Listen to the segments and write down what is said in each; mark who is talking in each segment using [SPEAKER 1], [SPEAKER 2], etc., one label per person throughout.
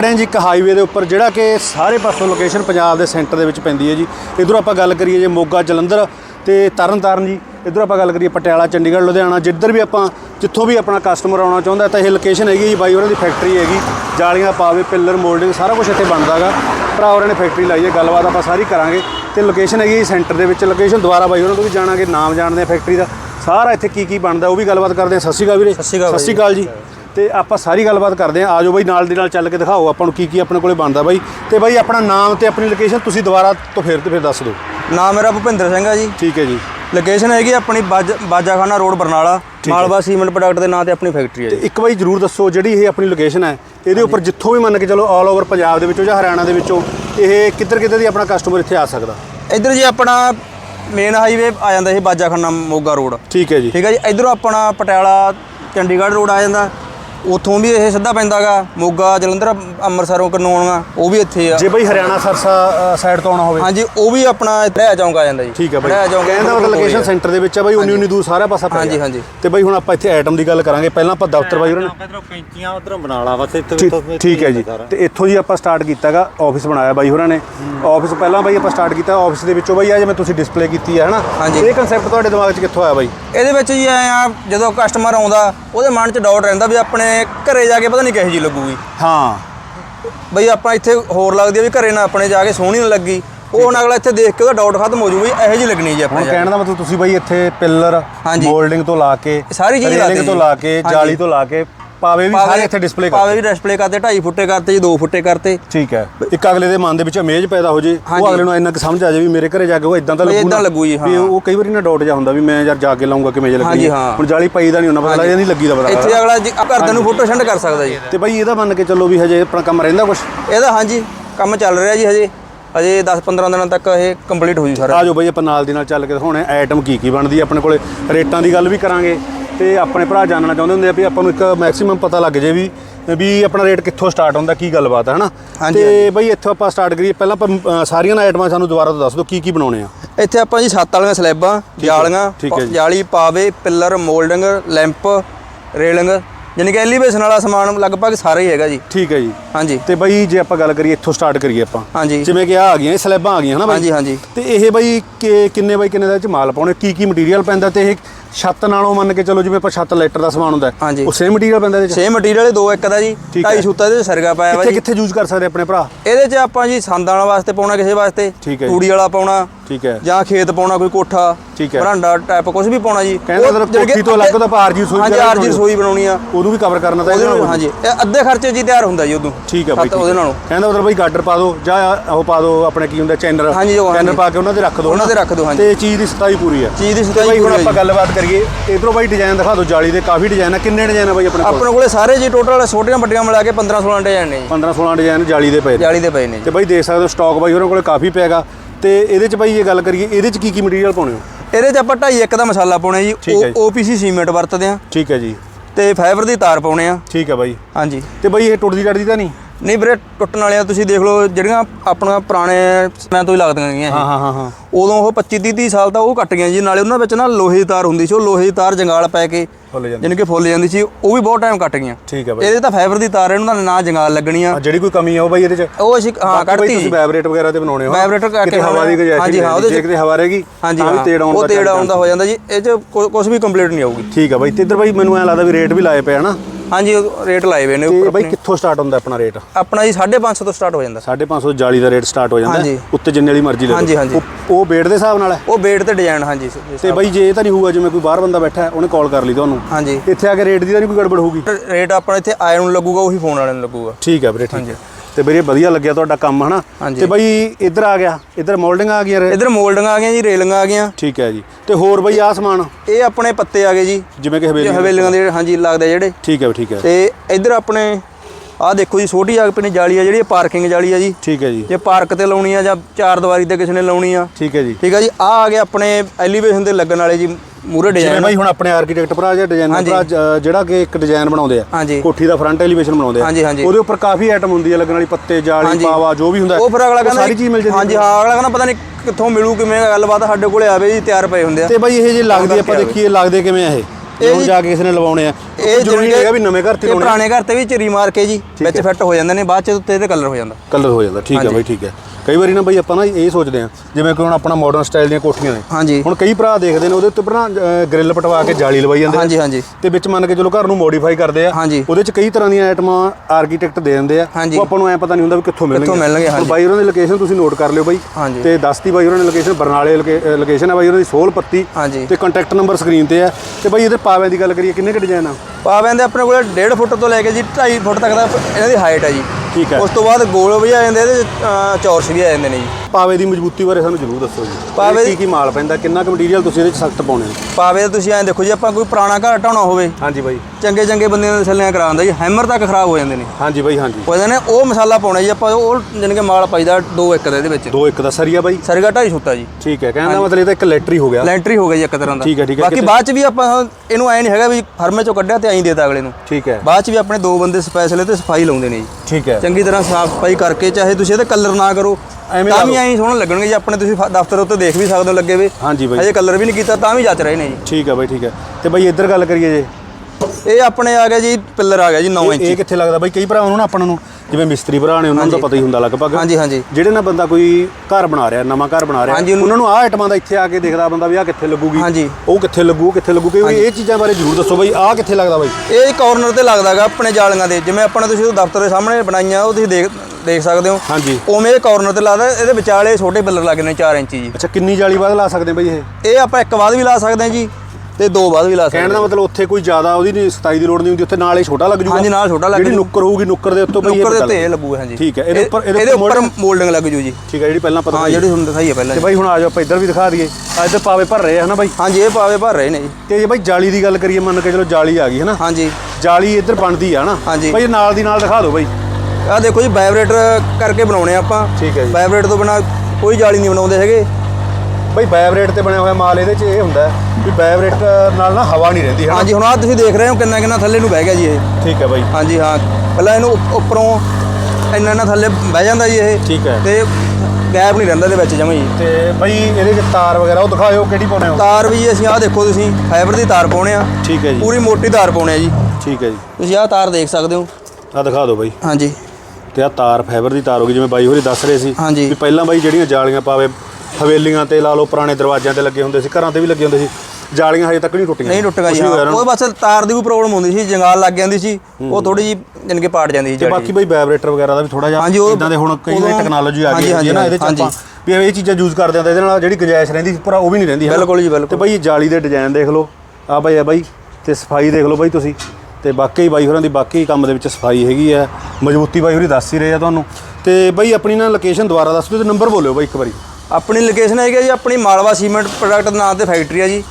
[SPEAKER 1] ਖੜੇ ਜੀ ਇੱਕ ਹਾਈਵੇ ਦੇ ਉੱਪਰ ਜਿਹੜਾ ਕਿ ਸਾਰੇ ਪਾਸੋਂ ਲੋਕੇਸ਼ਨ ਪੰਜਾਬ ਦੇ ਸੈਂਟਰ ਦੇ ਵਿੱਚ ਪੈਂਦੀ ਹੈ ਜੀ। ਇਧਰੋਂ ਆਪਾਂ ਗੱਲ ਕਰੀਏ ਜੇ ਮੋਗਾ ਜਲੰਧਰ ਤੇ ਤਰਨਤਾਰਨ ਜੀ। ਇਧਰੋਂ ਆਪਾਂ ਗੱਲ ਕਰੀਏ ਪਟਿਆਲਾ ਚੰਡੀਗੜ੍ਹ ਲੁਧਿਆਣਾ। ਜਿੱਧਰ ਵੀ ਆਪਾਂ ਜਿੱਥੋਂ ਵੀ ਆਪਣਾ ਕਸਟਮਰ ਆਉਣਾ ਚਾਹੁੰਦਾ ਤਾਂ ਇਹ ਲੋਕੇਸ਼ਨ ਹੈਗੀ ਜੀ ਬਾਈ ਉਹਨਾਂ ਦੀ ਫੈਕਟਰੀ ਹੈਗੀ। ਜਾਲੀਆਂ ਪਾਵੇ ਪਿੱਲਰ ਮੋਲਡਿੰਗ ਸਾਰਾ ਕੁਝ ਇੱਥੇ ਬਣਦਾਗਾ ਭਰਾ ਉਹਨਾਂ ਨੇ ਫੈਕਟਰੀ ਲਾਈ ਹੈ ਗੱਲਬਾਤ ਆਪਾਂ ਸਾਰੀ ਕਰਾਂਗੇ। ਤੇ ਲੋਕੇਸ਼ਨ ਹੈਗੀ ਸੈਂਟਰ ਦੇ ਵਿੱਚ। ਲੋਕੇਸ਼ਨ ਦੁਬਾਰਾ ਬਾਈ ਉਹਨਾਂ ਤੋਂ ਵੀ ਜਾਣਾਂਗੇ ਨਾਮ ਜਾਣਦੇ ਆ ਫੈਕਟਰੀ ਦਾ। ਸਾਰਾ ਇੱਥੇ ਕੀ ਕੀ ਬਣਦਾ ਉਹ ਵੀ ਗੱਲਬਾਤ ਕਰਦੇ ਆ ਸਤਿ ਸ਼੍ਰੀ ਅਕਾਲ ਵੀਰੇ।
[SPEAKER 2] ਸਤਿ ਸ਼੍ਰੀ ਅਕਾਲ
[SPEAKER 1] ਜੀ। ਤੇ ਆਪਾਂ ਸਾਰੀ ਗੱਲਬਾਤ ਕਰਦੇ ਆਂ ਆਜੋ ਬਾਈ ਨਾਲ ਦੀ ਨਾਲ ਚੱਲ ਕੇ ਦਿਖਾਓ ਆਪਾਂ ਨੂੰ ਕੀ ਕੀ ਆਪਣੇ ਕੋਲੇ ਬਣਦਾ ਬਾਈ। ਤੇ ਬਾਈ ਆਪਣਾ ਨਾਮ ਤੇ ਆਪਣੀ ਲੋਕੇਸ਼ਨ ਤੁਸੀਂ ਦੁਬਾਰਾ ਤੋਂ ਫੇਰ ਤੇ ਫੇਰ ਦੱਸ ਦਿਓ।
[SPEAKER 2] ਨਾਮ ਮੇਰਾ ਭੁਪਿੰਦਰ ਸਿੰਘ ਆ ਜੀ।
[SPEAKER 1] ਠੀਕ ਹੈ ਜੀ।
[SPEAKER 2] ਲੋਕੇਸ਼ਨ ਹੈਗੀ ਆਪਣੀ ਬਾਜ- Bajakhana road Barnala. Malwa cement product ਦੇ ਨਾਂ ਤੇ ਆਪਣੀ ਫੈਕਟਰੀ ਹੈ ਜੀ।
[SPEAKER 1] ਇੱਕ ਵਾਰੀ ਜਰੂਰ ਦੱਸੋ ਜਿਹੜੀ ਇਹ ਆਪਣੀ ਲੋਕੇਸ਼ਨ ਹੈ ਇਹਦੇ ਉੱਪਰ ਜਿੱਥੋਂ ਵੀ ਮੰਨ ਕੇ ਚਲੋ ਆਲ ਓਵਰ ਪੰਜਾਬ ਦੇ ਵਿੱਚੋਂ ਜਾਂ ਹਰਿਆਣਾ ਦੇ ਵਿੱਚੋਂ ਇਹ ਕਿੱਧਰ ਕਿੱਧਰ ਦੀ ਆਪਣਾ ਕਸਟਮਰ ਇੱਥੇ ਆ ਸਕਦਾ?
[SPEAKER 2] ਇੱਧਰ ਜੀ ਆਪਣਾ ਮੇਨ ਹਾਈਵੇ ਆ ਜਾਂਦਾ ਇਹ ਬਾਜਾਖਾਨਾ ਮੋਗਾ ਰੋਡ।
[SPEAKER 1] ਠੀਕ ਹੈ ਜੀ।
[SPEAKER 2] ਠੀਕ ਹੈ ਜੀ। ਇੱਧਰੋਂ ਆਪਣਾ ਪਟਿਆਲਾ ਚੰਡੀਗੜ੍ਹ ਰੋਡ ਆ ਜਾਂਦਾ। ਉੱਥੋਂ ਵੀ ਇਹ ਸਿੱਧਾ ਪੈਂਦਾਗਾ ਮੋਗਾ ਜਲੰਧਰ ਅੰਮ੍ਰਿਤਸਰੋਂ ਕੰਨੂ ਆਉਣਾ ਉਹ ਵੀ ਇੱਥੇ ਆ।
[SPEAKER 1] ਜੇ ਬਾਈ ਹਰਿਆਣਾ ਸਰਸਾ ਸਾਈਡ ਤੋਂ ਆਉਣਾ ਹੋਵੇ।
[SPEAKER 2] ਹਾਂਜੀ ਉਹ ਵੀ ਆਪਣਾ ਰਹਿ ਆ ਜਾਂਦਾ ਜੀ।
[SPEAKER 1] ਠੀਕ ਹੈ ਬਾਈ।
[SPEAKER 2] ਰਹਿ ਚੌਂਕ
[SPEAKER 1] ਕਹਿੰਦਾ ਮਤਲਬ ਲੋਕੇਸ਼ਨ ਸੈਂਟਰ ਦੇ ਵਿੱਚ ਹੈ ਬਾਈ 19 19 ਦੂਰ ਸਾਰਾ ਪਾਸਾ ਪੈ
[SPEAKER 2] ਹਾਂਜੀ। ਹਾਂਜੀ।
[SPEAKER 1] ਤੇ ਬਾਈ ਹੁਣ ਆਪਾਂ ਇੱਥੇ ਆਈਟਮ ਦੀ ਗੱਲ ਕਰਾਂਗੇ ਪਹਿਲਾਂ ਆਪਾਂ ਦਫ਼ਤਰ ਬਾਈ ਉਹਨਾਂ ਨੇ
[SPEAKER 3] ਇਧਰੋਂ ਕੈਂਚੀਆਂ ਉਧਰੋਂ ਬਣਾ ਲਾ ਬਸ ਇੱਥੇ
[SPEAKER 1] ਠੀਕ ਠੀਕ ਹੈ ਜੀ। ਤੇ ਇੱਥੋਂ ਜੀ ਆਪਾਂ ਸਟਾਰਟ ਕੀਤਾਗਾ ਆਫਿਸ ਬਣਾਇਆ ਬਾਈ ਹੋਰਾਂ ਨੇ। ਆਫਿਸ ਪਹਿਲਾਂ ਬਾਈ ਆਪਾਂ ਸਟਾਰਟ ਕੀਤਾ ਆਫਿਸ ਦੇ ਵਿੱਚੋਂ ਬਾਈ ਆ ਜਿਵੇਂ ਤੁਸੀਂ ਡਿਸਪਲੇ ਕੀਤੀ ਹੈ ਹਨਾ?
[SPEAKER 2] ਹਾਂਜੀ।
[SPEAKER 1] ਇਹ ਕਨਸੈਪਟ ਤੁਹਾਡੇ ਦਿਮਾਗ 'ਚ ਕਿੱਥੋਂ ਆਇਆ ਬਾਈ?
[SPEAKER 2] ਇਹਦੇ ਵਿੱਚ ਜੀ ਐਂ ਆ ਜਦੋਂ ਕਸਟਮਰ ਆਉਂਦਾ ਉਹਦੇ ਮਨ 'ਚ ਡਾਊਟ ਰਹਿੰਦਾ ਵੀ ਆਪਣੇ ਘਰੇ ਜਾ ਕੇ ਪਤਾ ਨਹੀਂ ਕਿਹੋ ਜੀ ਲੱਗੂਗੀ
[SPEAKER 1] ਹਾਂ
[SPEAKER 2] ਬਈ ਆਪਾਂ ਇੱਥੇ ਹੋਰ ਲੱਗਦੀ ਆ ਵੀ ਘਰੇ ਨਾ ਆਪਣੇ ਜਾ ਕੇ ਸੋਹਣੀ ਨਾ ਲੱਗੀ ਉਹ ਹੁਣ ਅਗਲਾ ਇੱਥੇ ਦੇਖ ਕੇ ਉਹਦਾ ਡਾਊਟ ਖਤਮ ਹੋ ਜੂ ਵੀ ਇਹੋ ਜੀ ਲੱਗਣੀ ਜੀ
[SPEAKER 1] ਹੁਣ
[SPEAKER 2] ਆਪਣੇ ਜਾ।
[SPEAKER 1] ਕਹਿਣ ਦਾ ਮਤਲਬ ਤੁਸੀਂ ਬਾਈ ਇੱਥੇ ਪਿੱਲਰ
[SPEAKER 2] ਹਾਂਜੀ।
[SPEAKER 1] ਮੋਲਡਿੰਗ ਤੋਂ ਲਾ ਕੇ
[SPEAKER 2] ਸਾਰੀ ਚੀਜ਼
[SPEAKER 1] railing
[SPEAKER 2] ਲਾਤੀ
[SPEAKER 1] ਤੋਂ
[SPEAKER 2] ਜੀ।
[SPEAKER 1] ਲਾ ਕੇ
[SPEAKER 2] ਹਾਂਜੀ।
[SPEAKER 1] ਜਾਲੀ ਤੋਂ ਲਾ ਕੇ ਪਾਵੇ ਵੀ ਸਾਰੇ ਇੱਥੇ ਡਿਸਪਲੇ
[SPEAKER 2] ਪਾਵੇ
[SPEAKER 1] ਕਰਦੇ
[SPEAKER 2] ਵੀ ਡਿਸਪਲੇ ਕਰਤੇ 2.5 ਫੁੱਟੇ ਕਰਤੇ ਜੀ 2 ਫੁੱਟੇ ਕਰਤੇ।
[SPEAKER 1] ਠੀਕ ਹੈ। ਇੱਕ ਅਗਲੇ ਦੇ ਮਨ ਦੇ ਵਿੱਚ ਇਮੇਜ ਪੈਦਾ ਹੋ ਜੇ ਉਹ। ਅਗਲੇ ਨੂੰ ਇੰਨਾ ਕੁ ਸਮਝ ਆ ਜਾਏ ਵੀ ਮੇਰੇ ਘਰੇ ਜਾ ਕੇ ਉਹ ਇਦਾਂ ਦਾ ਲੱਗੂ
[SPEAKER 2] ਏਦਾਂ ਲੱਗੂ ਜੀ,
[SPEAKER 1] ਵੀ
[SPEAKER 2] ਹਾਂ।
[SPEAKER 1] ਉਹ ਕਈ ਵਾਰੀ ਨਾ ਡਾਊਟ ਜਾ ਹੁੰਦਾ ਵੀ ਮੈਂ ਯਾਰ ਜਾ ਕੇ ਲਾਉਂਗਾ ਕਿਵੇਂ ਲੱਗਣੀ। ਹੁਣ ਜਾਲੀ ਪਈ ਦਾ ਨਹੀਂ ਹੁੰਦਾ ਪਤਾ ਲੱਗਦਾ ਨਹੀਂ ਲੱਗੀ ਦਾ ਪਤਾ
[SPEAKER 2] ਇੱਥੇ ਅਗਲਾ ਜੀ ਘਰਦਿਆਂ ਨੂੰ ਫੋਟੋ ਸੈਂਡ ਕਰ ਸਕਦਾ ਜੀ।
[SPEAKER 1] ਤੇ ਬਾਈ ਇਹਦਾ ਮੰਨ ਕੇ ਚੱਲੋ ਵੀ ਹਜੇ ਆਪਣਾ ਕੰਮ ਰਹਿੰਦਾ ਕੁਝ
[SPEAKER 2] ਇਹਦਾ ਹਾਂਜੀ ਕੰਮ ਚੱਲ ਰਿਹਾ ਜੀ ਹਜੇ। ਹਜੇ 10-15 ਦਿਨਾਂ ਤੱਕ ਇਹ ਕੰਪਲੀਟ ਹੋ ਜੂ ਸਾਰਾ।
[SPEAKER 1] ਆ ਜਾਓ ਬਾਈ ਆਪਾਂ ਨਾਲ ਦੀ ਨਾਲ ਚੱਲ ਕੇ ਦਿਖਾਉਣੇ ਆਈਟਮ ਕੀ ਕੀ ਬਣਦੀ ਆਪਣੇ ਕੋਲੇ। ਰੇਟਾਂ ਦੀ ਗੱਲ ਵੀ ਕਰਾਂਗੇ। ਤੇ ਆਪਣੇ ਭਰਾ ਜਾਣਨਾ ਚਾਹੁੰਦੇ ਹੁੰਦੇ ਆ ਵੀ ਆਪਾਂ ਨੂੰ ਇੱਕ ਮੈਕਸਿਮਮ ਪਤਾ ਲੱਗ ਜੇ ਵੀ ਵੀ ਆਪਣਾ ਰੇਟ ਕਿੱਥੋਂ ਸਟਾਰਟ ਹੁੰਦਾ ਕੀ ਗੱਲਬਾਤ ਹੈ ਹਨਾ? ਤੇ ਬਾਈ ਇੱਥੋਂ ਆਪਾਂ ਸਟਾਰਟ ਕਰੀਏ ਪਹਿਲਾਂ ਆਪਾਂ ਸਾਰੀਆਂ ਆਈਟਮਾਂ ਸਾਨੂੰ ਦੁਬਾਰਾ ਤੋਂ ਦੱਸ ਦਿਓ ਕੀ ਕੀ ਬਣਾਉਣੇ ਆ?
[SPEAKER 2] ਇੱਥੇ ਆਪਾਂ ਜੀ ਛੱਤ ਵਾਲੀਆਂ ਸਲੈਬਾਂ ਜਾਲੀਆਂ। ਜਾਲੀ ਪਾਵੇ ਪਿੱਲਰ ਮੋਲਡਿੰਗ ਲੈਂਪ ਰੇਲਿੰਗ ਯਾਨੀ ਕਿ ਐਲੀਵੇਸ਼ਨ ਵਾਲਾ ਸਮਾਨ ਲਗਭਗ ਸਾਰਾ ਹੀ ਹੈਗਾ ਜੀ।
[SPEAKER 1] ਠੀਕ ਹੈ ਜੀ।
[SPEAKER 2] ਹਾਂਜੀ।
[SPEAKER 1] ਤੇ ਬਾਈ ਜੇ ਆਪਾਂ ਗੱਲ ਕਰੀਏ ਇੱਥੋਂ ਸਟਾਰਟ ਕਰੀਏ ਆਪਾਂ।
[SPEAKER 2] ਹਾਂਜੀ।
[SPEAKER 1] ਜਿਵੇਂ ਕਿ ਆ ਆ ਗਈਆਂ ਇਹ ਸਲੈਬਾਂ ਆ ਗਈਆਂ ਹਨਾ ਬਾਈ?
[SPEAKER 2] ਹਾਂਜੀ ਹਾਂਜੀ।
[SPEAKER 1] ਤੇ ਇਹ ਬਾਈ ਕਿ- ਕਿੰਨੇ ਬਾਈ ਕਿੰਨੇ ਦਾ ਇਹ ਚ ਮਾਲ ਪਾਉਣੇ ਕੀ ਕੀ ਮਟੀਰੀਅਲ ਪੈਂਦਾ ਤੇ ਇਹ ਛੱਤ ਨਾਲੋਂ ਮੰਨ ਕੇ ਚਲੋ ਜਿਵੇਂ ਆਪਾਂ ਛੱਤ ਲੈਟਰ ਦਾ ਸਮਾਨ ਹੁੰਦਾ ਹੈ,
[SPEAKER 2] ਹਾਂਜੀ।
[SPEAKER 1] ਉਹ ਸੇਮ ਮਟੀਰੀਅਲ ਪੈਂਦਾ ਇਹਦੇ ਚ
[SPEAKER 2] ਸੇਮ ਮਟੀਰੀਅਲ ਦੋ ਇੱਕ ਦਾ ਜੀ
[SPEAKER 1] ਠੀਕ ਹੈ।
[SPEAKER 2] ਢਾਈ ਸੂਤਾ ਦੇ ਸਰਗਾ ਪਾਇਆ ਵਾ
[SPEAKER 1] ਕਿੱਥੇ
[SPEAKER 2] ਜੀ
[SPEAKER 1] ਕਿੱਥੇ ਯੂਜ਼ ਕਰ ਸਕਦੇ ਆਪਣੇ ਭਰਾ
[SPEAKER 2] ਇਹਦੇ 'ਚ ਆਪਾਂ ਜੀ ਸੰਦਾਂ ਵਾਲਾ ਵਾਸਤੇ ਪਾਉਣਾ ਕਿਸੇ ਵਾਸਤੇ
[SPEAKER 1] ਠੀਕ ਹੈ ਜੀ।
[SPEAKER 2] ਤੂੜੀ ਵਾਲਾ ਪਾਉਣਾ
[SPEAKER 1] ਠੀਕ ਹੈ
[SPEAKER 2] ਜਾਂ ਖੇਤ ਪਾਉਣਾ ਕੋਈ ਕੋਠਾ
[SPEAKER 1] ਠੀਕ ਹੈ।
[SPEAKER 2] ਬਰਾਂਡਾ ਟਾਈਪ ਕੁਝ ਵੀ ਪਾਉਣਾ ਜੀ
[SPEAKER 1] ਕਹਿੰਦਾ
[SPEAKER 2] ਉਹ
[SPEAKER 1] ਮਤਲਬ ਕੋਠੀ ਤੋਂ ਅਲੱਗ ਤਾਂ ਆਪਾਂ ਰਸੋਈ
[SPEAKER 2] ਹਾਂਜੀ
[SPEAKER 1] ਵਗੈਰਾ
[SPEAKER 2] ਆਰਜੀ
[SPEAKER 1] ਬਣਾਉਣੀ।
[SPEAKER 2] ਰਸੋਈ ਬਣਾਉਣੀ ਆ
[SPEAKER 1] ਉਹਨੂੰ ਵੀ ਕਵਰ ਕਰਨਾ ਤਾਂ
[SPEAKER 2] ਉਹਦੇ ਨਾਲ ਹਾਂਜੀ ਇਹ ਅੱਧੇ ਖਰਚੇ 'ਚ ਹੀ ਤਿਆਰ ਹੁੰਦਾ ਜੀ ਉਦੋਂ
[SPEAKER 1] ਠੀਕ ਹੈ ਬਾਈ
[SPEAKER 2] ਛੱਤ
[SPEAKER 1] ਠੀਕ
[SPEAKER 2] ਉਹਦੇ
[SPEAKER 1] ਹੈ।
[SPEAKER 2] ਨਾਲੋਂ
[SPEAKER 1] ਕਹਿੰਦਾ ਮਤਲਬ ਬਾਈ ਗਾਡਰ ਪਾ ਦਿਓ ਜਾਂ ਉਹ ਪਾ ਦਿਓ ਆਪਣੇ ਕੀ ਹੁੰਦਾ ਚੈਨਰ
[SPEAKER 2] ਹਾਂਜੀ, ਉਹ
[SPEAKER 1] ਚੈਨਰ
[SPEAKER 2] ਹਾਂਜੀ।
[SPEAKER 1] ਪਾ ਕੇ ਉਹਨਾਂ ਦੇ ਰੱਖ ਦਿਓ
[SPEAKER 2] ਉਹਨਾਂ
[SPEAKER 1] ਹਨਾ?
[SPEAKER 2] ਦੇ ਰੱਖ ਦਿਓ, ਹਾਂਜੀ।
[SPEAKER 1] ਤੇ ਚੀਜ਼ ਦੀ ਸਤਾਈ ਪੂਰੀ ਹੈ
[SPEAKER 2] ਚੀਜ਼ ਦੀ
[SPEAKER 1] ਤੇ
[SPEAKER 2] ਸਤਾਈ
[SPEAKER 1] ਬਾਈ ਹੁਣ
[SPEAKER 2] ਪੂਰੀ ਹੈ
[SPEAKER 1] ਆਪਾਂ
[SPEAKER 2] ਜੀ।
[SPEAKER 1] ਗੱਲਬਾਤ ਕਰੀਏ। ਇਧਰੋਂ ਬਾਈ ਡਿਜ਼ਾਈਨ ਦਿਖਾ ਦਿਓ ਜਾਲੀ ਦੇ ਕਾਫੀ ਡਿਜ਼ਾਈਨ ਆ। ਕਿੰਨੇ ਡਿਜ਼ਾਈਨ ਆ ਬਾਈ ਆਪਣੇ ਕੋਲ?
[SPEAKER 2] ਆਪਣੇ ਕੋਲੇ ਸਾਰੇ ਜੀ ਟੋਟਲ ਛੋਟੀਆਂ ਵੱਡੀਆਂ ਮਿਲਾ ਕੇ 15 16 ਡਿਜ਼ਾਈਨ ਨੇ ਜੀ।
[SPEAKER 1] 15 16 ਡਿਜ਼ਾਈਨ ਜਾਲੀ ਦੇ ਪਏ ਨੇ।
[SPEAKER 2] ਜਾਲੀ ਦੇ ਪਏ ਨੇ
[SPEAKER 1] ਤੇ ਬਾਈ ਦੇਖ ਸਕਦੇ ਹੋ ਸਟਾਕ ਬਾਈ ਉਹਨਾਂ ਕੋਲੇ ਕਾਫੀ ਪਿਆਗਾ ਤੇ ਇਹਦੇ ਚ ਬਾਈ ਇਹ ਗੱਲ ਕਰੀਏ ਇਹਦੇ ਚ ਕੀ ਕੀ ਮਟੀਰੀਅਲ ਪਾਉਣੇ ਹੋ?
[SPEAKER 2] ਇਹਦੇ 'ਚ ਆਪਾਂ 2.5 ਇੱਕ ਦਾ ਮਸਾਲਾ ਪਾਉਣਾ ਜੀ। OPC ਸੀਮੈਂਟ ਵਰਤਦੇ ਆ।
[SPEAKER 1] ਠੀਕ ਹੈ ਜੀ।
[SPEAKER 2] ਤੇ ਫਾਈਬਰ ਦੀ ਤਾਰ ਪਾਉਣੇ ਆ।
[SPEAKER 1] ਠੀਕ ਹੈ ਬਾਈ।
[SPEAKER 2] ਹਾਂਜੀ।
[SPEAKER 1] ਤੇ ਬਾਈ ਇਹ ਟੁੱਟਦੀ ਟੱਟਦੀ ਤਾਂ ਨਹੀਂ?
[SPEAKER 2] ਨਹੀਂ ਵੀਰੇ ਟੁੱਟਣ ਵਾਲਿਆਂ ਤੁਸੀਂ ਦੇਖ ਲਓ ਜਿਹੜੀਆਂ ਆਪਣਾ ਪੁਰਾਣੇ ਸਮਿਆਂ ਤੋਂ ਹੀ ਲੱਗਦੀਆਂ ਗਈਆਂ
[SPEAKER 1] ਹਾਂ ਹਾਂ ਹਾਂ ਹਾਂ।
[SPEAKER 2] ਉਦੋਂ ਉਹ 25 30 30 ਸਾਲ ਤਾਂ ਉਹ ਕੱਟ ਗਈਆਂ ਜੀ ਨਾਲੇ ਉਹਨਾਂ ਵਿੱਚ ਨਾ ਲੋਹੇ ਦੀ ਤਾਰ ਹੁੰਦੀ ਸੀ ਉਹ ਲੋਹੇ ਦੀ ਤਾਰ ਜੰਗਾਲ ਪੈ ਕੇ
[SPEAKER 1] ਫੁੱਲ ਜਾਂਦੀ
[SPEAKER 2] ਕਿ ਫੁੱਲ ਜਾਂਦੀ ਸੀ ਉਹ ਵੀ ਬਹੁਤ ਟਾਈਮ ਕੱਟ ਗਈਆਂ।
[SPEAKER 1] ਠੀਕ ਹੈ ਬਾਈ।
[SPEAKER 2] ਇਹਦੇ ਤਾਂ ਫਾਈਬਰ ਦੀ ਤਾਰ ਇਹਨਾਂ ਦਾ ਨਾ ਜੰਗਾਲ ਲੱਗਣੀ ਆ
[SPEAKER 1] ਜਿਹੜੀ ਕੋਈ ਕਮੀ ਆ ਉਹ ਬਾਈ ਇਹਦੇ ਚ?
[SPEAKER 2] ਉਹ ਅਸੀਂ ਹਾਂ ਕੱਢਤੀ
[SPEAKER 1] ਤੁਸੀਂ ਵਾਈਬ੍ਰੇਟ ਵਗੈਰਾ ਤੇ ਬਣਾਉਣੇ ਹੋ
[SPEAKER 2] Vibrator ਕਰਕੇ
[SPEAKER 1] ਹਵਾ ਦੀ ਗੁੰਜਾਇਸ਼
[SPEAKER 2] ਹਾਂਜੀ, ਹਾਂ, ਉਹਦੇ
[SPEAKER 1] ਜੇ ਹਵਾ ਰਹੇਗੀ
[SPEAKER 2] ਹਾਂਜੀ ਹਾਂ।
[SPEAKER 1] ਤੇੜ ਆਉਣ
[SPEAKER 2] ਉਹ ਤੇੜ ਆਉਣ ਦਾ ਹੋ ਜਾਂਦਾ ਜੀ ਇਹ ਚ ਕੁਝ ਵੀ ਕੰਪਲੀਟ ਨਹੀਂ ਆਊਗੀ
[SPEAKER 1] ਠੀਕ ਆ ਬਾਈ ਤੇ ਇੱਧਰ ਬਾਈ ਮੈਨੂੰ ਐ ਲੱਗਦਾ ਵੀ ਰੇਟ ਵੀ ਲਾਏ ਪਏ ਹਨਾ
[SPEAKER 2] ਹਾਂਜੀ ਉਹ ਰੇਟ ਲਾਏ ਹੋਏ ਨੇ
[SPEAKER 1] ਤੇ
[SPEAKER 2] ਉੱਪਰ
[SPEAKER 1] ਬਾਈ। ਕਿੱਥੋਂ ਸਟਾਰਟ ਹੁੰਦਾ ਆਪਣਾ ਰੇਟ?
[SPEAKER 2] ਆਪਣਾ ਜੀ 550 ਤੋਂ ਸਟਾਰਟ ਹੋ ਜਾਂਦਾ।
[SPEAKER 1] 550 ਜਾਲੀ ਦਾ ਰੇਟ ਸਟਾਰਟ ਹੋ ਜਾਂਦਾ। ਉੱਤੇ ਜਿੰਨੇ ਵਾਲੀ ਮਰਜ਼ੀ ਲੈ ਲਓ।
[SPEAKER 2] ਹਾਂਜੀ, ਹਾਂਜੀ।
[SPEAKER 1] ਉਹ- ਬੇਡ ਦੇ ਹਿਸਾਬ ਨਾਲ ਹੈ?
[SPEAKER 2] ਉਹ ਬੇਟ ਤੇ ਡਿਜ਼ਾਈਨ ਹਾਂਜੀ
[SPEAKER 1] ਤੇ ਬਾਈ ਜੇ ਇਹ ਤਾਂ ਨਹੀਂ ਹੋਊਗਾ ਜਿਵੇਂ ਕੋਈ ਬਾਹਰ ਬੰਦਾ ਬੈਠਾ ਹੈ ਉਹਨੇ ਕਾਲ ਕਰ ਲਈ ਤੁਹਾਨੂੰ
[SPEAKER 2] ਹਾਂਜੀ।
[SPEAKER 1] ਇੱਥੇ ਆ ਕੇ ਰੇਟ ਦੀ ਤਾਂ ਨਹੀਂ ਕੋਈ ਗੜਬੜ ਹੋਊਗੀ?
[SPEAKER 2] ਰੇਟ ਆਪਣਾ ਇੱਥੇ ਆਏ ਨੂੰ ਲੱਗੂਗਾ ਉਹੀ ਫੋਨ ਵਾਲੇ ਨੂੰ ਲੱਗੂਗਾ।
[SPEAKER 1] ਠੀਕ ਹੈ ਵੀਰੇ ਠੀਕ। ਹੈ। ਤੇ ਵੀਰੇ ਵਧੀਆ ਲੱਗਿਆ ਤੁਹਾਡਾ ਕੰਮ ਹਨਾ। ਤੇ ਬਾਈ ਇੱਧਰ ਆ ਗਿਆ ਇੱਧਰ ਮੋਲਡਿੰਗ ਆ ਗਈਆਂ ਰੇ।
[SPEAKER 2] ਇਧਰ ਮੋਲਡਿੰਗਾਂ ਆ ਗਈਆਂ ਜੀ ਰੇਲਿੰਗਾਂ ਆ ਗਈਆਂ।
[SPEAKER 1] ਠੀਕ ਹੈ ਜੀ। ਤੇ ਹੋਰ ਬਾਈ ਆ ਸਮਾਨ?
[SPEAKER 2] ਇਹ ਆਪਣੇ ਪੱਤੇ ਆ ਗਏ ਜੀ।
[SPEAKER 1] ਜਿਵੇਂ ਕਿ
[SPEAKER 2] ਇਹ
[SPEAKER 1] ਹਵੇਲੀ
[SPEAKER 2] ਹਵੇਲੀਆਂ ਦੇ ਹਾਂਜੀ ਲੱਗਦੇ ਜਿਹੜੇ।
[SPEAKER 1] ਠੀਕ ਹੈ ਠੀਕ ਹੈ।
[SPEAKER 2] ਤੇ ਇਧਰ ਆਪਣੇ ਆਹ ਦੇਖੋ ਜੀ ਛੋਟੀ ਆ ਆਪਣੀ ਜਾਲੀ ਆ ਜਿਹੜੀ ਪਾਰਕਿੰਗ ਜਾਲੀ ਆ ਜੀ।
[SPEAKER 1] ਠੀਕ ਹੈ ਜੀ।
[SPEAKER 2] ਜੇ ਪਾਰਕ ਤੇ ਲਾਉਣੀ ਆ ਜਾਂ ਚਾਰ ਦੀਵਾਰੀ ਤੇ ਕਿਸੇ ਨੇ ਲਾਉਣੀ ਆ।
[SPEAKER 1] ਠੀਕ ਹੈ ਜੀ।
[SPEAKER 2] ਠੀਕ ਆ ਜੀ ਆ ਆ ਗਏ ਆਪਣੇ ਐਲੀਵੇਸ਼ਨ ਤੇ ਲੱਗਣ ਵਾਲੇ ਜੀ। ਮੂਰੇ
[SPEAKER 1] ਜਿਵੇਂ
[SPEAKER 2] ਡਿਜ਼ਾਈਨ
[SPEAKER 1] ਬਾਈ ਹੁਣ ਆਪਣੇ ਆਰਕੀਟੈਕਟ ਭਰਾ ਜਾਂ ਡਿਜ਼ਾਈਨਰ
[SPEAKER 2] ਹਾਂਜੀ।
[SPEAKER 1] ਭਰਾ ਜ- ਜਿਹੜਾ ਕਿ ਇੱਕ ਡਿਜ਼ਾਈਨ ਬਣਾਉਂਦੇ ਆ।
[SPEAKER 2] ਹਾਂਜੀ।
[SPEAKER 1] ਕੋਠੀ ਦਾ ਫਰੰਟ ਐਲੀਵੇਸ਼ਨ ਬਣਾਉਂਦੇ ਆ।
[SPEAKER 2] ਹਾਂਜੀ, ਹਾਂਜੀ।
[SPEAKER 1] ਉਹਦੇ ਉੱਪਰ ਕਾਫੀ ਆਈਟਮ ਹੁੰਦੀ ਹੈ ਲੱਗਣ ਵਾਲੀ ਪੱਤੇ ਜਾਲੀ। ਪਾਵਾ ਜੋ ਵੀ ਹੁੰਦਾ। ਹੈ,
[SPEAKER 2] ਉਹ ਫਿਰ ਅਗਲਾ ਕਹਿੰਦਾ
[SPEAKER 1] ਸਾਰੀ ਚੀਜ਼ ਮਿਲ ਜਾਂਦੀ
[SPEAKER 2] ਹਾਂਜੀ ਹਾਂ ਅਗਲਾ ਕਹਿੰਦਾ ਪਤਾ ਨਹੀਂ ਕਿੱਥੋਂ ਮਿਲੂ ਕਿਵੇਂ ਗੱਲਬਾਤ ਸਾਡੇ ਕੋਲੇ ਆਵੇ ਜੀ ਤਿਆਰ ਪਏ ਹੁੰਦੇ ਆ।
[SPEAKER 1] ਤੇ ਬਾਈ ਇਹ ਜੇ ਲੱਗਦੀ ਆਪਾਂ ਦੇਖੀਏ ਲੱਗਦੇ ਕਿਵੇਂ ਆ ਇਹ? ਜੇ ਹੁਣ
[SPEAKER 2] ਜੀ-
[SPEAKER 1] ਕੇ ਕਿਸੇ ਨੇ ਲਵਾਉਣੇ ਆ।
[SPEAKER 2] ਇਹ
[SPEAKER 1] ਜ਼ਰੂਰੀ ਹੈਗਾ ਵੀ ਨਵੇਂ ਘਰ ਤੇ
[SPEAKER 2] ਇਹ
[SPEAKER 1] ਲਾਉਣੇ
[SPEAKER 2] ਪੁਰਾਣੇ ਘਰ ਤੇ ਵੀ ਚਰੀ ਮਾਰ ਕੇ ਜੀ ਵਿੱਚ ਫਿੱਟ ਹੋ ਜਾਂਦੇ ਨੇ ਬਾਅਦ ਚ ਉੱਤੇ ਇਹਦੇ ਕਲਰ ਹੋ ਜਾਂਦਾ।
[SPEAKER 1] ਕਲਰ ਹੋ ਜਾਂਦਾ। ਠੀਕ ਹੈ। ਬਾਈ ਠੀਕ ਹੈ। ਕਈ ਵਾਰੀ ਨਾ ਬਾਈ ਆਪਾਂ ਨਾ ਇਹ ਸੋਚਦੇ ਆ ਜਿਵੇਂ ਕਿ ਹੁਣ ਆਪਣਾ ਮਾਡਰਨ ਸਟਾਈਲ ਦੀਆਂ ਕੋਠੀਆਂ ਨੇ।
[SPEAKER 2] ਹਾਂਜੀ।
[SPEAKER 1] ਹੁਣ ਕਈ ਭਰਾ ਦੇਖਦੇ ਨੇ ਉਹਦੇ ਉੱਤੇ ਨਾ ਗ੍ਰਿਲ ਪਟਵਾ ਕੇ ਜਾਲੀ ਲਵਾਈ ਜਾਂਦੇ ਆ।
[SPEAKER 2] ਹਾਂਜੀ ਹਾਂਜੀ।
[SPEAKER 1] ਤੇ ਵਿੱਚ ਮੰਨ ਕੇ ਚਲੋ ਘਰ ਨੂੰ ਮੋਡੀਫਾਈ ਕਰਦੇ ਆ।
[SPEAKER 2] ਹਾਂਜੀ।
[SPEAKER 1] ਉਹਦੇ ਚ ਕਈ ਤਰ੍ਹਾਂ ਦੀਆਂ ਆਈਟਮਾਂ ਆਰਕੀਟੈਕਟ ਦੇ ਦਿੰਦੇ ਆ। ਉਹ ਆਪਾਂ ਨੂੰ ਐ ਪਤਾ ਨਹੀਂ ਹੁੰਦਾ ਵੀ ਕਿੱਥੋਂ ਮਿਲਣਗੇ
[SPEAKER 2] ਮਿਲਣਗੇ,
[SPEAKER 1] ਹੁਣ
[SPEAKER 2] ਹਾਂਜੀ।
[SPEAKER 1] ਬਾਈ ਉਹਨਾਂ ਦੀ ਲੋਕੇਸ਼ਨ ਤੁਸੀਂ ਨੋਟ ਕਰ ਲਿਓ ਬਾਈ। ਤੇ ਦੱਸਤੀ ਬਾਈ ਉਹਨਾਂ ਨੇ ਲੋਕੇਸ਼ਨ ਬਰਨਾਲੇ ਲੋਕੇਸ਼ਨ ਹੈ ਬਾਈ ਉਹਨਾਂ ਦੀ ਸੋਲ ਪੱਤੀ
[SPEAKER 2] ਹਾਂਜੀ।
[SPEAKER 1] ਤੇ ਕੰਟੈਕਟ ਨੰਬਰ ਸਕਰੀਨ ਤੇ ਆ। ਤੇ ਬਾਈ ਇਹਦੇ ਪਾਵਿਆਂ ਦੀ ਗੱਲ ਕਰੀਏ ਕਿੰਨੇ ਕੁ ਡਿਜ਼ਾਈਨ ਆ?
[SPEAKER 2] ਪਾ ਬੈਂਦੇ ਆਪਣੇ ਕੋਲ 1.5 ਫੁੱਟ ਤੋਂ ਲੈ ਕੇ ਜੀ 2.5 ਫੁੱਟ ਤੱਕ ਦਾ ਇਹਨਾਂ ਦੀ ਹਾਈਟ ਹੈ ਜੀ।
[SPEAKER 1] ਠੀਕ ਹੈ।
[SPEAKER 2] ਉਸ ਤੋਂ ਬਾਅਦ ਗੋਲ ਵੀ ਆ ਜਾਂਦੇ ਇਹਦੇ ਚੌਰਸ ਵੀ ਆ ਜਾਂਦੇ ਨੇ ਜੀ।
[SPEAKER 1] ਪਾਵੇ ਦੀ ਮਜ਼ਬੂਤੀ ਬਾਰੇ ਸਾਨੂੰ ਜ਼ਰੂਰ ਦੱਸੋ ਜੀ।
[SPEAKER 2] ਪਾਵੇ
[SPEAKER 1] ਕੀ ਕੀ ਮਾਲ ਪੈਂਦਾ ਕਿੰਨਾ ਕੁ ਮਟੀਰੀਅਲ ਤੁਸੀਂ ਇਹਦੇ ਚ ਸਖਤ ਪਾਉਣੇ ਹੋ?
[SPEAKER 2] ਪਾਵੇ ਤੁਸੀਂ ਐਂ ਦੇਖੋ ਜੀ ਆਪਾਂ ਕੋਈ ਪੁਰਾਣਾ ਘਰ ਢਾਉਣਾ ਹੋਵੇ
[SPEAKER 1] ਹਾਂਜੀ ਬਾਈ।
[SPEAKER 2] ਚੰਗੇ ਚੰਗੇ ਬੰਦਿਆਂ ਦੇ ਥੱਲੇ ਕਰਾਉਂਦਾ ਜੀ ਹੈਮਰ ਤੱਕ ਖਰਾਬ ਹੋ ਜਾਂਦੇ ਨੇ।
[SPEAKER 1] ਹਾਂਜੀ ਬਾਈ ਹਾਂਜੀ।
[SPEAKER 2] ਉਹਦੇ ਨੇ ਉਹ ਮਸਾਲਾ ਪਾਉਣਾ ਜੀ ਆਪਾਂ ਉਹ ਜਾਣੀ ਕਿ ਮਾਲ ਪਾਈਦਾ 2 ਇੱਕ ਦਾ ਇਹਦੇ ਵਿੱਚ।
[SPEAKER 1] ਦੋ ਇੱਕ ਦਾ ਸਰੀਆ ਬਾਈ।
[SPEAKER 2] ਸਰਗਾ ਢਾਈ ਸੁੱਤਾ ਜੀ।
[SPEAKER 1] ਠੀਕ ਹੈ ਕਹਿਣ ਦਾ ਮਤਲਬ ਇਹ ਤਾਂ ਇੱਕ ਲੈਟਰੀ ਹੋ ਗਿਆ।
[SPEAKER 2] ਲੈਂਟਰੀ ਹੋ ਗਿਆ ਜੀ ਇੱਕ ਤਰ੍ਹਾਂ ਦਾ।
[SPEAKER 1] ਠੀਕ ਹੈ, ਠੀਕ ਹੈ,
[SPEAKER 2] ਬਾਕੀ ਬਾਅਦ ਚ ਵੀ ਆਪਾਂ ਇਹਨੂੰ ਐ ਨਹੀਂ ਹੈਗਾ ਵੀ ਫਰਮੇ ਚੋਂ ਕੱਢਿਆ ਤੇ ਐਂ ਦੇਤਾ ਅਗਲੇ ਨੂੰ।
[SPEAKER 1] ਠੀਕ ਹੈ।
[SPEAKER 2] ਬਾਅਦ ਚ ਵੀ ਆਪਣੇ ਦੋ ਬੰਦੇ ਸਪੈਸ਼ਲ ਤੇ ਸਫ਼ਾਈ ਲਾਉਂਦੇ ਨੇ ਜੀ।
[SPEAKER 1] ਠੀਕ ਹੈ।
[SPEAKER 2] ਚੰਗੀ ਤਰ੍ਹਾਂ ਸਾਫ਼ ਸਫ਼ਾਈ ਕਰਕੇ ਚਾਹੇ ਤੁਸੀਂ ਇਹਦਾ ਕਲਰ ਨਾ ਕਰੋ
[SPEAKER 1] ਐਵੇਂ
[SPEAKER 2] ਤਾਂ ਵੀ। ਐਂ ਸੋਹਣੇ ਲੱਗਣਗੇ ਜੀ ਆਪਣੇ ਤੁਸੀਂ ਦਫ਼ਤਰ ਉੱਤੇ ਦੇਖ ਵੀ ਸਕਦੇ ਹੋ ਲੱਗੇ ਵੇ।
[SPEAKER 1] ਹਾਂਜੀ ਬਾਈ।
[SPEAKER 2] ਹਜੇ ਕਲਰ ਵੀ ਨਹੀਂ ਕੀਤਾ ਤਾਂ ਵੀ ਜੱਚ ਰਹੇ ਨੇ ਜੀ।
[SPEAKER 1] ਠੀਕ ਹੈ ਬਾਈ ਠੀਕ ਹੈ ਤੇ ਬਾਈ ਇੱਧਰ ਗੱਲ ਕਰੀਏ ਜੇ।
[SPEAKER 2] ਇਹ ਆਪਣੇ ਆ ਗਿਆ ਜੀ ਪਿੱਲਰ ਆ ਗਿਆ ਜੀ 9
[SPEAKER 1] ਇਹ-
[SPEAKER 2] ਇੰਚ।
[SPEAKER 1] ਇਹ ਕਿੱਥੇ ਲੱਗਦਾ ਬਾਈ? ਕਈ ਭਰਾ ਨੂੰ ਨਾ ਆਪਾਂ ਨੂੰ ਜਿਵੇਂ ਮਿਸਤਰੀ ਭਰਾ ਨੇ ਉਹਨਾਂ ਨੂੰ ਤਾਂ ਪਤਾ ਹੀ ਹੁੰਦਾ ਲਗਭਗ।
[SPEAKER 2] ਹਾਂਜੀ ਹਾਂਜੀ।
[SPEAKER 1] ਜਿਹੜੇ ਨਾ ਬੰਦਾ ਕੋਈ ਘਰ ਬਣਾ ਰਿਹਾ ਨਵਾਂ ਘਰ ਬਣਾ ਰਿਹਾ
[SPEAKER 2] ਉਹਨੂੰ-
[SPEAKER 1] ਉਹਨਾਂ ਨੂੰ ਆਹ ਆਈਟਮਾਂ ਦਾ ਇੱਥੇ ਆ ਕੇ ਦੇਖਦਾ ਬੰਦਾ ਵੀ ਆਹ ਕਿੱਥੇ ਲੱਗੂਗੀ।
[SPEAKER 2] ਹਾਂਜੀ।
[SPEAKER 1] ਉਹ ਕਿੱਥੇ ਲੱਗੂ ਕਿੱਥੇ ਲੱਗੂ ਕਿ ਇਹ ਚੀਜ਼ਾਂ ਬਾਰੇ ਜ਼ਰੂਰ ਦੱਸੋ ਬਾਈ ਆਹ ਕਿੱਥੇ ਲੱਗਦਾ ਬਾਈ?
[SPEAKER 2] ਇਹ ਕਾਰਨਰ ਤੇ ਲੱਗਦਾਗਾ ਆਪਣੇ ਜਾਲੀਆਂ ਦੇ। ਜਿਵੇਂ ਆਪਣੇ ਤੁਸੀਂ ਉਹ ਦਫ਼ਤਰ ਦੇ ਸਾਹਮਣੇ ਬਣਾਈਆਂ ਉਹ ਤੁਸੀਂ ਦੇਖ ਦੇਖ ਸਕਦੇ ਹੋ।
[SPEAKER 1] ਹਾਂਜੀ।
[SPEAKER 2] ਉਵੇਂ ਇਹ ਕਾਰਨਰ ਤੇ ਲੱਗਦਾ ਇਹਦੇ ਵਿਚਾਲੇ ਛੋਟੇ ਪਿੱਲਰ ਲੱਗੇ ਨੇ 4 ਇੰਚੀ ਜੀ।
[SPEAKER 1] ਅੱਛਾ ਕਿੰਨੀ ਜਾਲੀ ਬਾਅਦ ਲਾ ਸਕਦੇ ਬਾਈ ਇਹ?
[SPEAKER 2] ਇਹ ਆਪਾਂ ਇੱਕ ਬਾਅਦ ਵੀ ਲਾ ਸਕਦੇ ਹਾਂ ਜੀ ਤੇ ਦੋ ਬਾਅਦ ਵੀ ਲਾ ਸਕਦੇ
[SPEAKER 1] ਕਹਿਣ ਦਾ ਮਤਲਬ ਉੱਥੇ ਕੋਈ ਜ਼ਿਆਦਾ ਉਹਦੀ ਨਹੀਂ ਸਤਾਈ ਦੀ ਲੋੜ ਨਹੀਂ ਹੁੰਦੀ ਉੱਥੇ ਨਾਲ ਹੀ ਛੋਟਾ ਲੱਗ ਜੂਗਾ।
[SPEAKER 2] ਹਾਂਜੀ, ਨਾਲ ਛੋਟਾ ਲੱਗ
[SPEAKER 1] ਜਿਹੜੀ। ਨੁੱਕਰ ਹੋਊਗੀ ਨੁੱਕਰ ਦੇ ਉੱਤੋਂ ਬਈ
[SPEAKER 2] ਨੁੱਕਰ ਦੇ ਇਹ
[SPEAKER 1] ਲੱਗ-
[SPEAKER 2] ਹਾਂਜੀ।
[SPEAKER 1] ਠੀਕ ਹੈ ਇਹਦੇ ਉੱਪਰ
[SPEAKER 2] ਇਹਦੇ ਉੱਪਰ ਮੋਲਡਿੰਗ ਲੱਗ ਜੂ ਜੀ।
[SPEAKER 1] ਠੀਕ ਹੈ ਜਿਹੜੀ ਪਹਿਲਾਂ ਪਤਾ
[SPEAKER 2] ਹਾਂ। ਜਿਹੜੀ ਤੁਹਾਨੂੰ ਦਿਖਾਈ ਹੈ ਪਹਿਲਾਂ
[SPEAKER 1] ਤੇ। ਬਾਈ ਹੁਣ ਆ ਜਾਓ ਆਪਾਂ ਇੱਧਰ ਵੀ ਦਿਖਾ ਦਈਏ। ਆ ਇੱਧਰ ਪਾਵੇ ਭਰ ਰਹੇ ਹਨਾ ਬਾਈ?
[SPEAKER 2] ਹਾਂਜੀ ਇਹ ਪਾਵੇ ਭਰ ਰਹੇ ਨੇ ਜੀ।
[SPEAKER 1] ਤੇ ਜੇ ਬਾਈ ਜਾਲੀ ਦੀ ਗੱਲ ਕਰੀਏ ਮੰਨ ਕੇ ਚਲੋ ਜਾਲੀ ਆ ਗਈ ਹਨਾ?
[SPEAKER 2] ਹਾਂਜੀ।
[SPEAKER 1] ਜਾਲੀ ਇੱਧਰ ਬਣਦੀ ਆ ਹਨਾ?
[SPEAKER 2] ਹਾਂਜੀ।
[SPEAKER 1] ਬਾਈ ਨਾਲ ਦੀ ਨਾਲ ਦਿਖਾ ਦਿਓ ਬਾਈ।
[SPEAKER 2] ਆ ਦੇਖੋ ਜੀ ਵਾਈਬ੍ਰੇਟਰ ਕਰਕੇ ਬਣਾਉਣੇ ਆਪਾਂ।
[SPEAKER 1] ਠੀਕ ਹੈ ਜੀ।
[SPEAKER 2] ਵਾਈਬ੍ਰੇਟ ਤੋਂ ਬਿਨਾ ਕੋਈ ਜਾਲੀ ਨਹੀਂ ਬਣਾਉਂਦੇ ਹੈਗੇ।
[SPEAKER 1] ਬਾਈ ਵਾਈਬ੍ਰੇਟ ਤੇ ਬਣਿਆ ਹੋਇਆ ਮਾਲ ਇਹਦੇ 'ਚ ਇਹ ਹੁੰਦਾ ਵੀ ਵਾਈਬ੍ਰੇਟ ਨਾਲ ਨਾ ਹਵਾ ਨਹੀਂ ਰਹਿੰਦੀ
[SPEAKER 2] ਹਾਂਜੀ ਹੁਣ ਆ ਤੁਸੀਂ ਦੇਖ ਰਹੇ ਹੋ ਕਿੰਨਾ ਕਿੰਨਾ ਥੱਲੇ ਨੂੰ ਬਹਿ ਗਿਆ ਜੀ ਇਹ।
[SPEAKER 1] ਠੀਕ ਹੈ ਬਾਈ।
[SPEAKER 2] ਹਾਂਜੀ ਹਾਂ। ਪਹਿਲਾਂ ਇਹਨੂੰ ਉੱਪ- ਉੱਪਰੋਂ ਇੰਨਾ ਇੰਨਾ ਥੱਲੇ ਬਹਿ ਜਾਂਦਾ ਜੀ ਇਹ।
[SPEAKER 1] ਠੀਕ ਹੈ।
[SPEAKER 2] ਤੇ ਗੈਪ ਨਹੀਂ ਰਹਿੰਦਾ ਇਹਦੇ ਵਿੱਚ ਜਮਾਂ ਜੀ
[SPEAKER 1] ਤੇ ਬਾਈ ਇਹਦੇ 'ਚ ਤਾਰ ਵਗੈਰਾ ਉਹ ਦਿਖਾਇਓ ਕਿਹੜੀ ਪਾਉਣੇ ਹੋ।
[SPEAKER 2] ਤਾਰ ਵੀ ਅਸੀਂ ਆਹ ਦੇਖੋ ਤੁਸੀਂ ਫਾਈਬਰ ਦੀ ਤਾਰ ਪਾਉਣੇ ਆ।
[SPEAKER 1] ਠੀਕ ਹੈ ਜੀ।
[SPEAKER 2] ਪੂਰੀ ਮੋਟੀ ਤਾਰ ਪਾਉਣੇ ਆ ਜੀ।
[SPEAKER 1] ਠੀਕ ਹੈ ਜੀ।
[SPEAKER 2] ਤੁਸੀਂ ਆਹ ਤਾਰ ਦੇਖ ਸਕਦੇ ਹੋ।
[SPEAKER 1] ਆ ਦਿਖਾ ਦਿਓ ਬਾਈ।
[SPEAKER 2] ਹਾਂਜੀ।
[SPEAKER 1] ਤੇ ਆ ਤਾਰ ਫਾਈਬਰ ਦੀ ਤਾਰ ਹੋ ਗਈ ਜਿਵੇਂ ਬਾਈ ਹੋਰੀ ਦੱਸ ਰਹੇ ਸੀ
[SPEAKER 2] ਹਾਂਜੀ।
[SPEAKER 1] ਵੀ ਪਹਿਲਾਂ ਬਾਈ ਜਿਹੜੀਆਂ ਜਾਲੀਆਂ ਪਾਵੇ ਹਵੇਲੀਆਂ ਤੇ ਲਾ ਲਓ ਪੁਰਾਣੇ ਦਰਵਾਜ਼ਿਆਂ ਤੇ ਲੱਗੇ ਹੁੰਦੇ ਸੀ ਘਰਾਂ ਤੇ ਵੀ ਲੱਗੇ ਹੁੰਦੇ ਸੀ ਜਾਲੀਆਂ ਹਜੇ ਤੱਕ ਨਹੀਂ ਟੁੱਟੀਆਂ
[SPEAKER 2] ਨਹੀਂ ਟੁੱਟੇਗਾ ਜੀ
[SPEAKER 1] ਕੁਛ ਨਹੀਂ ਹੋਇਆ
[SPEAKER 2] ਹਾਂ।
[SPEAKER 1] ਇਹਨਾਂ
[SPEAKER 2] ਉਹ
[SPEAKER 1] ਨੂੰ।
[SPEAKER 2] ਬਸ ਤਾਰ ਦੀ ਕੋਈ ਪ੍ਰੋਬਲਮ ਹੁੰਦੀ ਸੀ ਜੰਗਾਲ ਲੱਗ ਜਾਂਦੀ ਸੀ ਉਹ ਥੋੜੀ ਜੀ ਜਾਣੀ ਕਿ ਪਾਟ ਜਾਂਦੀ ਸੀ
[SPEAKER 1] ਤੇ ਬਾਕੀ ਬਾਈ ਵਾਈਬ੍ਰੇਟਰ ਵਗੈਰਾ ਦਾ ਵੀ ਥੋੜਾ ਜਿਹਾ
[SPEAKER 2] ਹਾਂਜੀ, ਉਹ-
[SPEAKER 1] ਇਦਾਂ ਦੇ ਹੁਣ ਕਈ
[SPEAKER 2] ਉਦੋਂ-
[SPEAKER 1] ਟੈਕਨੋਲੋਜੀ ਆ ਗਈ
[SPEAKER 2] ਹਾਂਜੀ,
[SPEAKER 1] ਹੈ ਨਾ ਇਹਦੇ ਚ
[SPEAKER 2] ਹਾਂਜੀ।
[SPEAKER 1] ਆਪਾਂ ਵੀ ਇਹ ਚੀਜ਼ਾਂ ਯੂਜ਼ ਕਰਦੇ ਆਂ ਤਾਂ ਇਹਦੇ ਨਾਲ ਜਿਹੜੀ ਗੁੰਜਾਇਸ਼ ਰਹਿੰਦੀ ਸੀ ਪੂਰਾ ਉਹ ਵੀ ਨਹੀਂ ਰਹਿੰਦੀ ਹੈ ਨਾ।
[SPEAKER 2] ਬਿਲਕੁਲ ਜੀ, ਬਿਲਕੁਲ।
[SPEAKER 1] ਤੇ ਬਾਈ ਇਹ ਜਾਲੀ ਦੇ ਡਿਜ਼ਾਈਨ ਦੇਖ ਲਓ ਆ ਬਾਈ ਆ ਬਾਈ ਤੇ ਸਫ਼ਾਈ ਦੇਖ ਲਓ ਬਾਈ ਤੁਸੀਂ ਤੇ ਬਾਕੀ ਬਾਈ ਹੋਰਾਂ ਦੀ ਬਾਕੀ ਕੰਮ ਦੇ ਵਿੱਚ ਸਫ਼ਾਈ ਹੈਗੀ ਆ। ਮਜ਼ਬੂਤੀ ਬਾਈ ਹੋਰੀ ਦੱਸ ਹੀ ਰਹੇ ਆ ਤੁਹਾਨੂੰ। ਤੇ ਬਾਈ ਆਪਣੀ ਨਾ ਲੋਕੇਸ਼ਨ ਦੁਬਾਰਾ ਦੱਸ ਦਿਓ ਤੇ ਨੰਬਰ ਬੋਲਿਓ ਬਾਈ ਇੱਕ ਵਾਰੀ।
[SPEAKER 2] ਆਪਣੀ ਲੋਕੇਸ਼ਨ ਹੈਗੀ ਜੀ ਆਪਣੀ ਮਾਲਵਾ ਸੀਮੈਂਟ ਪ੍ਰੋਡਕਟ ਦੇ ਨਾਮ ਤੇ ਫੈਕਟਰੀ ਆ ਜੀ।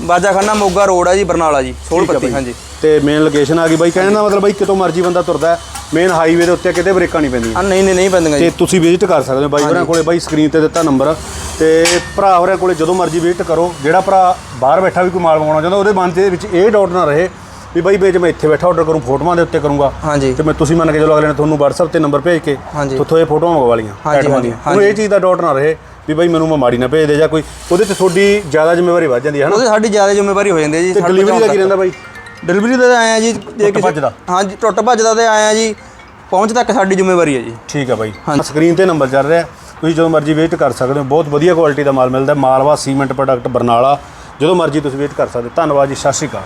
[SPEAKER 2] ਬਾਜਾਖਾਨਾ ਮੋਗਾ ਰੋਡ ਆ ਜੀ ਬਰਨਾਲਾ ਜੀ
[SPEAKER 1] ਆ
[SPEAKER 2] ਸੋਲਪੱਤੀ। ਹਾਂਜੀ।
[SPEAKER 1] ਤੇ ਮੇਨ ਲੋਕੇਸ਼ਨ ਆ ਗਈ ਬਾਈ। ਕਹਿਣ ਦਾ ਮਤਲਬ ਬਾਈ ਕਿਤੋਂ ਮਰਜ਼ੀ ਬੰਦਾ ਤੁਰਦਾ ਮੇਨ ਹਾਈਵੇ ਦੇ ਉੱਤੇ ਕਿਤੇ ਬ੍ਰੇਕਾਂ ਨਹੀਂ ਪੈਂਦੀਆਂ।
[SPEAKER 2] ਆ ਨਹੀਂ ਨਹੀਂ ਨਹੀਂ ਪੈਂਦੀਆਂ
[SPEAKER 1] ਤੇ
[SPEAKER 2] ਜੀ
[SPEAKER 1] ਤੁਸੀਂ ਵਿਜ਼ਿਟ ਕਰ ਸਕਦੇ ਹੋ ਬਾਈ ਹੋਰਾਂ ਕੋਲੇ। ਬਾਈ ਸਕਰੀਨ ਤੇ ਦਿੱਤਾ ਨੰਬਰ ਤੇ ਭਰਾ ਹੋਰਾਂ ਕੋਲੇ ਜਦੋਂ ਮਰਜ਼ੀ ਵਿਜ਼ਿਟ ਕਰੋ। ਜਿਹੜਾ ਭਰਾ ਬਾਹਰ ਬੈਠਾ ਵੀ ਕੋਈ ਮਾਲ ਮੰਗਵਾਉਣਾ ਚਾਹੁੰਦਾ ਉਹਦੇ ਮਨ ਦੇ ਵਿੱਚ ਇਹ ਡਾਊਟ ਨਾ ਰਹੇ। ਵੀ ਬਾਈ ਵੇਚ ਮੈਂ ਇੱਥੇ ਬੈਠਾ ਆਰਡਰ ਕਰੂੰ ਫੋਟੋਆਂ ਦੇ ਉੱਤੇ ਕਰੂੰਗਾ
[SPEAKER 2] ਹਾਂਜੀ
[SPEAKER 1] ਤੇ ਮੈਂ ਤੁਸੀਂ ਮੰਨ ਕੇ ਚਲੋ ਅਗਲੇ ਨੇ ਤੁਹਾਨੂੰ WhatsApp ਤੇ ਨੰਬਰ ਭੇਜ ਕੇ। ਉੱਥੋਂ ਇਹ ਫੋਟੋਆਂ ਮੰਗਵਾ item
[SPEAKER 2] ਹਾਂਜੀ,
[SPEAKER 1] ਦੀਆਂ। ਉਹਨੂੰ ਇਹ ਚੀਜ਼ ਦਾ ਡਾਊਟ ਨਾ ਰਹੇ ਵੀ ਬਾਈ ਮੈਨੂੰ ਮੈਂ ਮਾੜੀ ਨਾ ਭੇਜ ਦੇ ਜਾਂ ਕੋਈ ਉਹਦੇ ਤੇ ਤੁਹਾਡੀ ਜ਼ਿਆਦਾ ਜ਼ਿੰਮੇਵਾਰੀ ਵੱਧ ਜਾਂਦੀ ਹੈ ਹਨਾ
[SPEAKER 2] ਉਹਦੇ ਸਾਡੀ ਜ਼ਿਆਦਾ ਜ਼ਿੰਮੇਵਾਰੀ ਹੋ ਜਾਂਦੀ ਹੈ ਜੀ
[SPEAKER 1] ਤੇ ਡਿਲੀਵਰੀ ਦਾ ਕੀ ਰਹਿੰਦਾ ਬਾਈ
[SPEAKER 2] ਡਿਲੀਵਰੀ ਦਾ ਆਏ ਆ ਜੀ ਜੇ ਕਿਸੇ-। ਹਾਂਜੀ ਟੁੱਟ ਭੱਜ ਦਾ ਤੇ ਆਏ ਆ ਜੀ ਪਹੁੰਚ ਤੱਕ ਸਾਡੀ ਜ਼ਿੰਮੇਵਾਰੀ ਹੈ ਜੀ
[SPEAKER 1] ਠੀਕ ਹੈ ਬਾਈ
[SPEAKER 2] ਹਾਂਜੀ।
[SPEAKER 1] ਸਕਰੀਨ ਤੇ ਨੰਬਰ ਚੱਲ ਰਿਹਾ ਤੁਸੀਂ ਜਦੋਂ ਮਰਜ਼ੀ ਵਿਜ਼ਿਟ ਕਰ ਸਕਦੇ ਹੋ ਬਹੁਤ ਵਧੀਆ ਕੁਆਲਿਟੀ ਦਾ ਮਾਲ ਮਿਲਦਾ। ਮਾਲਵਾ ਸੀਮੈਂਟ ਪ੍ਰੋਡਕਟ ਬਰਨਾਲਾ ਜਦੋਂ ਮਰਜ਼ੀ ਤੁਸੀਂ ਵਿਜ਼ਿਟ ਕਰ ਸਕਦੇ ਹੋ। ਧੰਨਵਾਦ ਜੀ ਸਤਿ ਸ਼੍ਰੀ ਅਕਾਲ